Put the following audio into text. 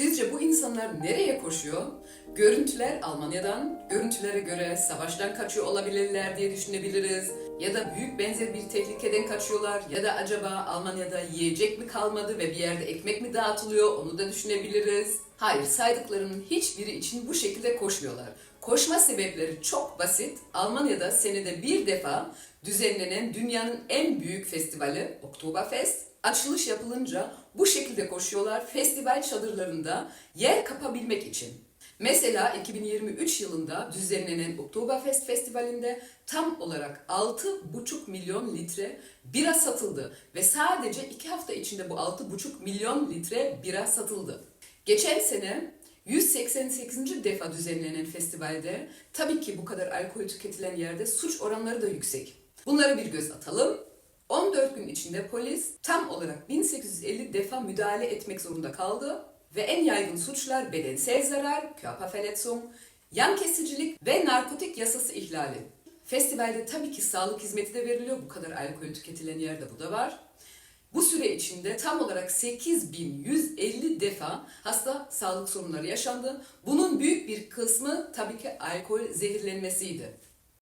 Sizce bu insanlar nereye koşuyor? Görüntüler Almanya'dan, görüntülere göre savaştan kaçıyor olabilirler diye düşünebiliriz. Ya da büyük benzer bir tehlikeden kaçıyorlar. Ya da acaba Almanya'da yiyecek mi kalmadı ve bir yerde ekmek mi dağıtılıyor onu da düşünebiliriz. Hayır saydıklarının hiçbiri için bu şekilde koşmuyorlar. Koşma sebepleri çok basit. Almanya'da senede bir defa düzenlenen dünyanın en büyük festivali Oktoberfest açılış yapılınca bu şekilde koşuyorlar festival çadırlarında yer kapabilmek için. Mesela 2023 yılında düzenlenen Oktoberfest Festivali'nde tam olarak 6,5 milyon litre bira satıldı ve sadece 2 hafta içinde bu 6,5 milyon litre bira satıldı. Geçen sene 188. defa düzenlenen festivalde tabii ki bu kadar alkol tüketilen yerde suç oranları da yüksek. Bunlara bir göz atalım. 14 gün içinde polis tam olarak 1850 defa müdahale etmek zorunda kaldı ve en yaygın suçlar bedensel zarar, Körperverletzung, yan kesicilik ve narkotik yasası ihlali. Festivalde tabii ki sağlık hizmeti de veriliyor. Bu kadar alkol tüketilen yerde bu da var. Bu süre içinde tam olarak 8150 defa hasta sağlık sorunları yaşandı. Bunun büyük bir kısmı tabii ki alkol zehirlenmesiydi.